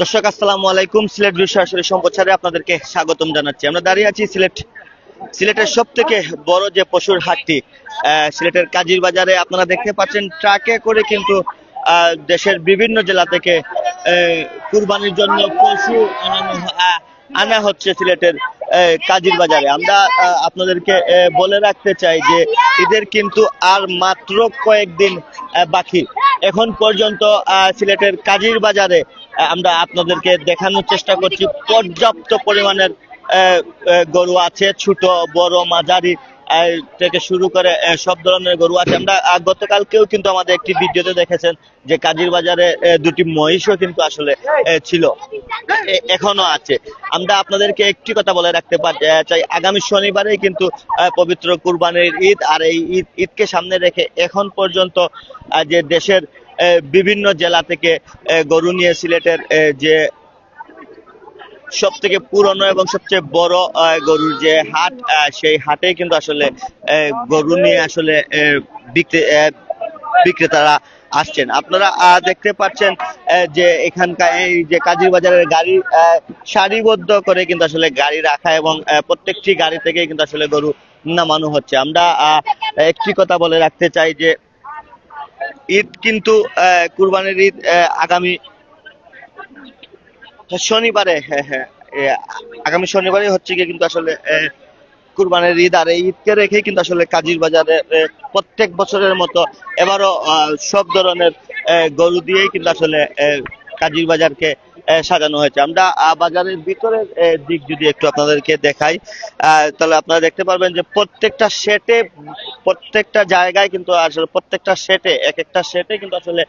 দর্শক, আসসালামু আলাইকুম। সিলেট সরাসরি সম্প্রচারে আপনাদেরকে স্বাগতম জানাচ্ছি। আমরা দাঁড়িয়ে আছি সিলেট, সিলেটের সব থেকে বড় যে পশুর হাটটি সিলেটের কাজির বাজারে। আপনারা দেখতে পাচ্ছেন, ট্রাকে করে কিন্তু দেশের বিভিন্ন জেলা থেকে কুরবানির জন্য পশু আনা হচ্ছে সিলেটের কাজির বাজারে। আমরা আপনাদেরকে বলে রাখতে চাই যে, ঈদের কিন্তু আর মাত্র কয়েকদিন বাকি। এখন পর্যন্ত সিলেটের কাজীর বাজারে আমরা আপনাদেরকে দেখানোর চেষ্টা করছি। পর্যাপ্ত পরিমাণের গরু আছে, ছোট, বড়, মাঝারি। থেকে শুরু করে সব ধরনের গরু আছে। আমরা গতকালকেও কিন্তু আমাদের একটি ভিডিওতে দেখেছেন যে কাজির বাজারে দুটি মহিষও কিন্তু আসলে ছিল এখনও আছে। আমরা আপনাদেরকে একটি কথা বলে রাখতে চাই, আগামী শনিবারে কিন্তু পবিত্র কুরবানির ঈদ, আর এই ঈদ, ঈদকে সামনে রেখে এখন পর্যন্ত যে দেশের বিভিন্ন জেলা থেকে গরু নিয়ে সিলেটের যে সব থেকে পুরনো এবং সবচেয়ে বড় গরুর যে হাট সেই হাটে কিন্তু আসলে গরু নিয়ে আসলে বিক্রেতারা আসছেন। আপনারা দেখতে পাচ্ছেন যে এখানকার এই যে কাজীর বাজারের গাড়ি সারিবদ্ধ করে কিন্তু আসলে গাড়ি রাখা এবং প্রত্যেকটি গাড়ি থেকে কিন্তু আসলে গরু নামানো হচ্ছে। আমরা একটি কথা বলে রাখতে চাই যে, ঈদ কিন্তু কুরবানির ঈদ আগামী শনিবারে হ্যাঁ হ্যাঁ। আগামী শনিবারে হচ্ছে গিয়ে কিন্তু আসলে কুরবানির ঈদ, আর এই ঈদকে রেখেই কিন্তু আসলে কাজীর বাজারে প্রত্যেক বছরের মতো এবারও সব ধরনের গরু দিয়েই কিন্তু আসলে কাজীর বাজারকে সাজানো হয়েছে। আমরা বাজারের ভিতরের দিক যদি একটু আপনাদেরকে দেখাই তাহলে আপনারা দেখতে পারবেন যে প্রত্যেকটা সেটে, প্রত্যেকটা জায়গায় কিন্তু আসলে প্রত্যেকটা সেটে, এক একটা সেটে কিন্তু আসলে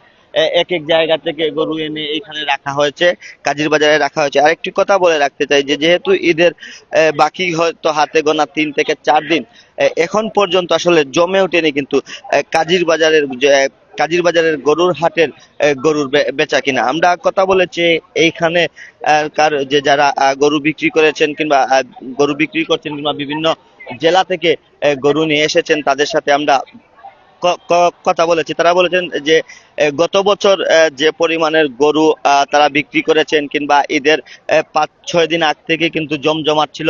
এক এক জায়গা থেকে গরু এনে এখানে রাখা হয়েছে, কাজীর বাজারে রাখা হয়েছে। আরেকটি কথা বলে রাখতে চাই যে, যেহেতু ঈদের বাকি হয়তো হাতে গোনা তিন থেকে চার দিন এখন পর্যন্ত আসলে জমে ওঠেনি কিন্তু কাজীর বাজারের কাজীর বাজারের গরুর হাটের গরুর বেচা কিনা। আমরা কথা বলেছি, এইখানে কার, যে যারা গরু বিক্রি করেছেন কিংবা গরু বিক্রি করছেন কিংবা বিভিন্ন জেলা থেকে গরু নিয়ে এসেছেন, তাদের সাথে আমরা কথা বলেছি। তারা বলেছেন যে গত বছর যে পরিমাণের গরু তারা বিক্রি করেছেন কিংবা ঈদের পাঁচ, ছয় দিন আগ থেকে কিন্তু জমজমাট ছিল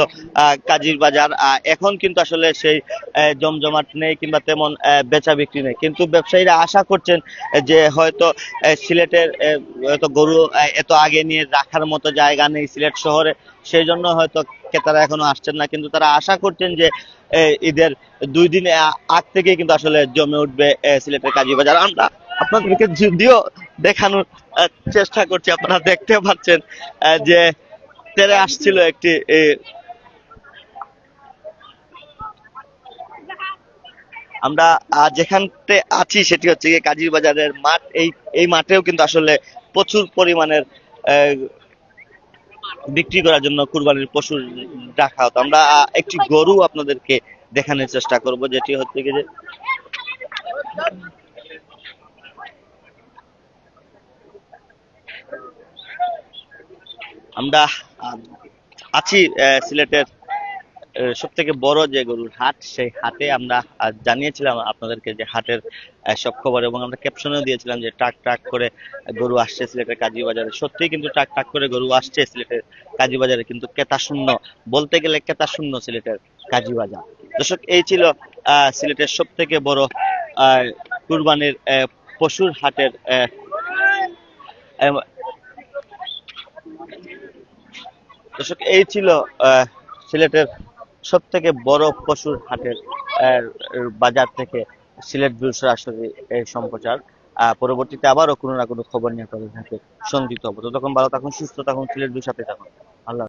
কাজীর বাজার। এখন কিন্তু আসলে সেই জমজমাট নেই কিংবা তেমন বেচা বিক্রি নেই। কিন্তু ব্যবসায়ীরা আশা করছেন, যে হয়তো সিলেটের হয়তো গরু এত আগে নিয়ে রাখার মতো জায়গা নেই সিলেট শহরে। সেই জন্য হয়তো ক্রেতারা এখনও আসছেন না, কিন্তু তারা আশা করছেন যে ঈদের দুই দিন আগ থেকে কিন্তু আসলে জমে উঠবে সিলেটের কাজী বাজার। আমরা আপনাদেরকে যদিও দেখানোর চেষ্টা করছি, আপনারা দেখতে পাচ্ছেন যে তেরে আসছিল একটি আমরা যেখানতে আছি সেটি হচ্ছে কাজীর বাজারের মাঠ। এই এই মাঠেও কিন্তু আসলে প্রচুর পরিমাণের বিক্রি করার জন্য কুরবানির পশু রাখা হতো। আমরা একটি গরু আপনাদেরকে দেখানোর চেষ্টা করব, যেটি হচ্ছে কি যে আমরা আছি সিলেটের সব থেকে বড় যে গরুর হাট, সেই হাটে আমরা জানিয়েছিলাম আপনাদেরকে যে হাটের সব খবর এবং আমরা ক্যাপশনেও দিয়েছিলাম যে ট্রাক ট্রাক করে গরু আসছে সিলেটের কাজী বাজারে সত্যি কিন্তু ট্রাক ট্রাক করে গরু আসছে সিলেটের কাজী বাজারে কিন্তু ক্রেতা শূন্য বলতে গেলে ক্রেতা শূন্য সিলেটের কাজী বাজার দর্শক, এই ছিল সিলেটের সব থেকে বড় কুরবানির পশুর হাটের দর্শক, এই ছিল সিলেটের সব থেকে বড় পশুর হাটের বাজার থেকে সিলেট ভিউ সরাসরি এই সম্প্রচার পরবর্তীতে আবারও কোনো না কোনো খবর নিয়ে আপনাদের সাথে সংযুক্ত হব ততক্ষণ ভালো থাকুন, সুস্থ থাকুন, সিলেট ভিউর সাথে থাকুন।